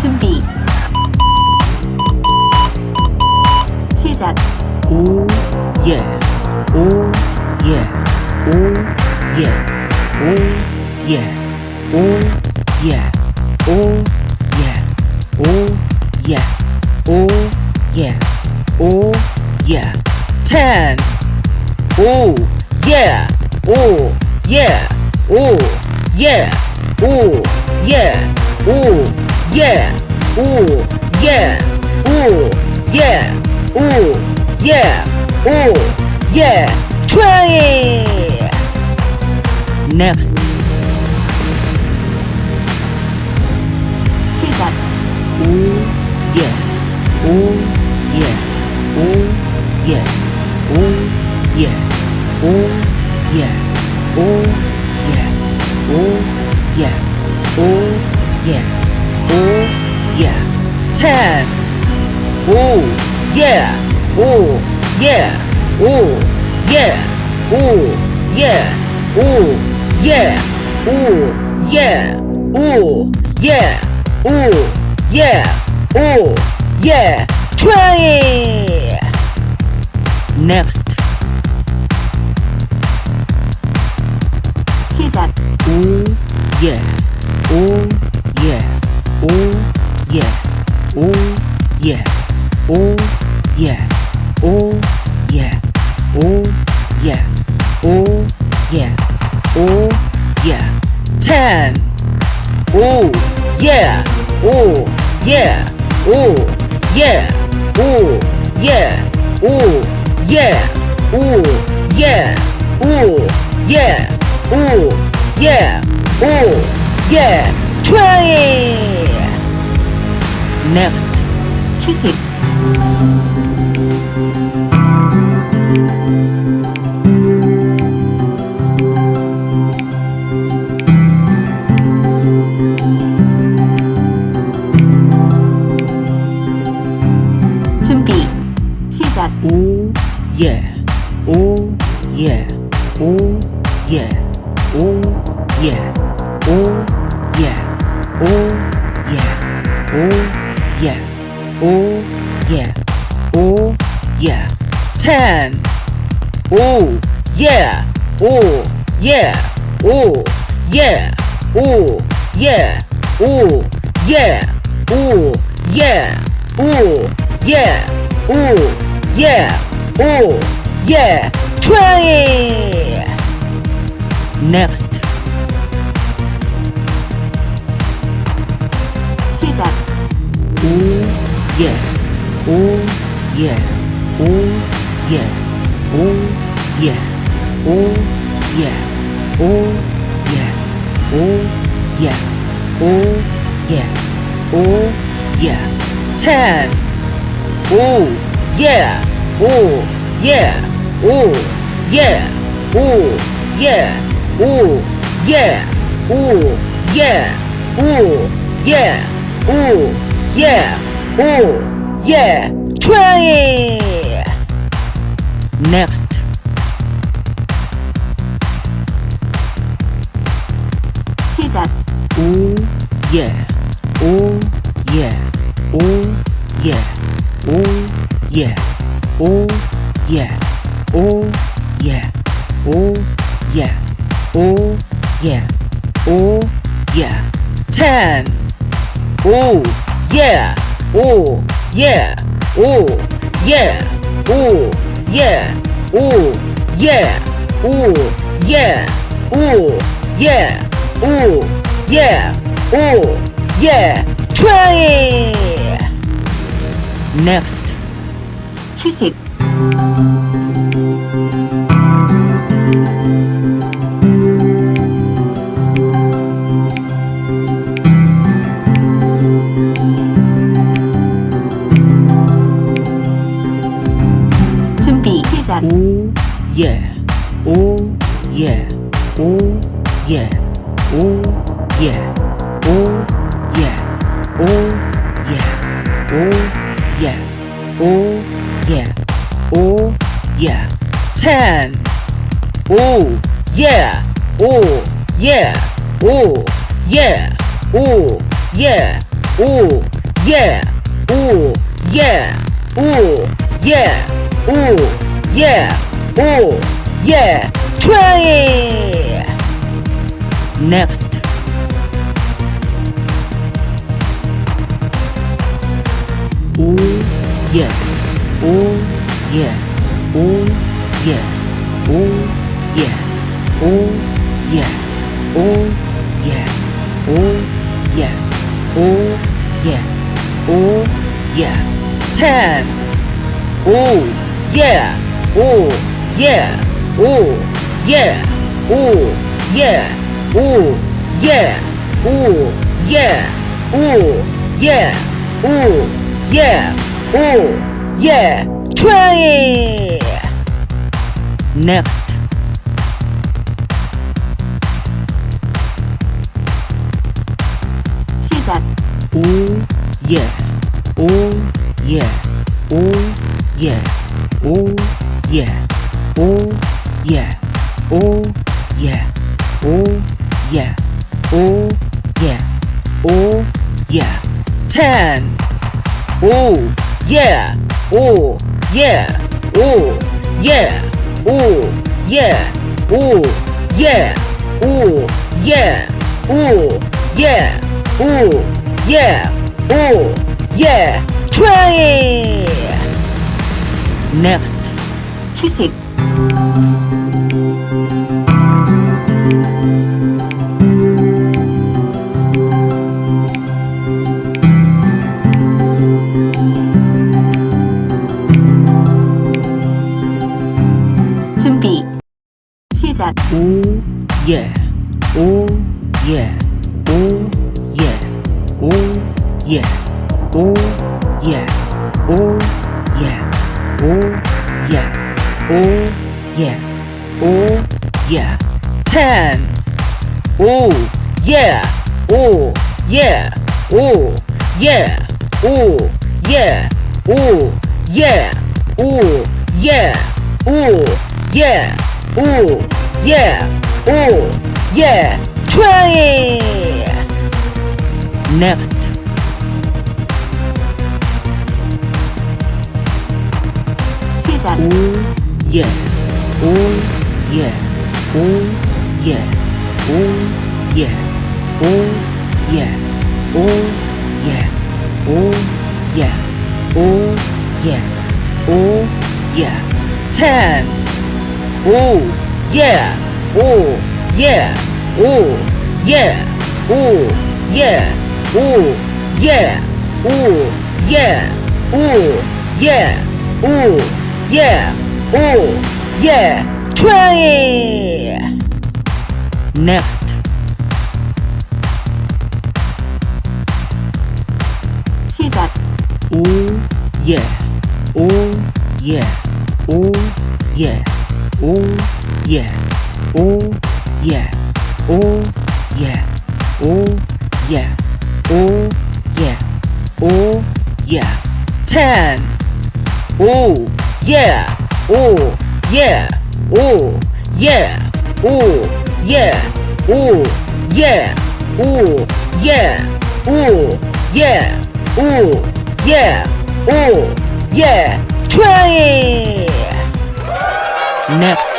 준비. 시작. 오, 예, 오, 예, 오, 예, 오, 예, 오, 예, 오, 예, 오, 예, 오, 예, 오, 예, ten, 오, 예, 오, 예, 오, 예, 오, 예, 오, 예, yeah, ooh, yeah, ooh, yeah, ooh, yeah, ooh, yeah, 20! Next. 现在。ooh, yeah, ooh, yeah, ooh, yeah, ooh, yeah, ooh, yeah, ooh, yeah, ooh, yeah, ooh, yeah. yeah, 10. 5. Yeah. 5. Yeah. 5. Yeah. 5. Yeah. 5. Yeah. 5. Yeah. 5. Yeah. 5. Yeah. 5. Yeah. 20. Next. 시작. 오 예. 오 yeah, ooh, yeah, ooh, yeah, ooh, yeah, ooh, yeah, ooh, yeah, ooh, yeah, ooh, yeah, twenty. Next. 70. yeah, oh yeah, oh yeah, oh yeah, oh yeah, oh yeah, oh yeah, oh yeah, oh yeah, Ten. Oh yeah, oh yeah, oh yeah, oh yeah, oh yeah, oh yeah, oh yeah, oh yeah. 오, 예, twenty. Next, 시작. 오, 예, 오, 예, 오, 예, 오, 예, 오, 예, 오, 예, 오, 예, 오, 예, 오, 예, ten. 오, 예, 오, 예, 오, 예, 오, 예, 오, 예, 오, 예, 오, 예, 오, 예, 오, 예, twenty. Next, 시작. 오, 예, 오, 예, 오, 예, 오, 예, Oh yeah. Oh yeah. Oh yeah. Oh yeah. Oh yeah. 10. Oh yeah. Oh yeah. Oh yeah. Oh yeah. Oh yeah. Oh yeah. Oh yeah. Oh yeah. Oh yeah. 20. Next 휴식. 준비. 시작. 오, 예, 오, 예, 오, 예, 오, 예, 오, 예, 오, 예, 오, 예, 오, yeah. Oh yeah. Ten. Oh yeah. Oh yeah. Oh yeah. Oh yeah. Oh yeah. Oh yeah. Oh yeah. Oh yeah. Oh yeah. twenty. Next. Oh, yeah. Ooh, yeah. Ooh, yeah. Ooh, yeah. Ooh, yeah. Ooh, yeah. Ooh, yeah. Ooh, yeah. Ooh, yeah. Ten. Ooh, yeah. Ooh, yeah. Ooh, yeah. Ooh, yeah. Ooh, yeah. Ooh, yeah. Ooh, yeah. Ooh, yeah. Ooh, yeah. Try it. Next. 시작, Ooh, yeah. Ooh, yeah. Ooh, yeah. Ooh, yeah. Ooh, yeah. Ooh, yeah. Ooh, yeah. Ooh, yeah. Ooh, yeah. Ten. Ooh, yeah. Ooh, yeah. Ooh, yeah. Ooh, yeah. Ooh, yeah. Ooh, yeah. Ooh, yeah. Ooh, yeah. Ooh, yeah. Try it. Next. 휴 yeah. Ooh, yeah. Ooh, yeah. Ooh, yeah. Ooh, yeah. Ten. Ooh, yeah. Ooh, yeah. Ooh, yeah. Ooh, yeah. Ooh, yeah. Ooh, yeah. Ooh, yeah. Ooh, yeah. Ooh, yeah. It. Next. 시작, Ooh, yeah. Ooh, yeah. Ooh, yeah. Ooh, yeah. Ooh, yeah. Ooh, yeah. Ooh, yeah. Ooh, yeah. Ooh, yeah. Ten. Ooh, yeah. Ooh, yeah. Ooh, yeah. Ooh, yeah. Ooh, yeah. Ooh, yeah. Ooh, yeah. Ooh, yeah. oh, yeah. It. Next. 시작, Ooh, yeah. Ooh, yeah. Ooh, yeah. Ooh, yeah. Ooh, yeah. Ooh, yeah. Ooh, yeah. Ooh, yeah. Ten. Ooh, yeah. oh, yeah. oh, yeah. oh, yeah. oh, yeah. oh, yeah. oh, yeah. oh, yeah. Ooh, yeah. Try it. Next.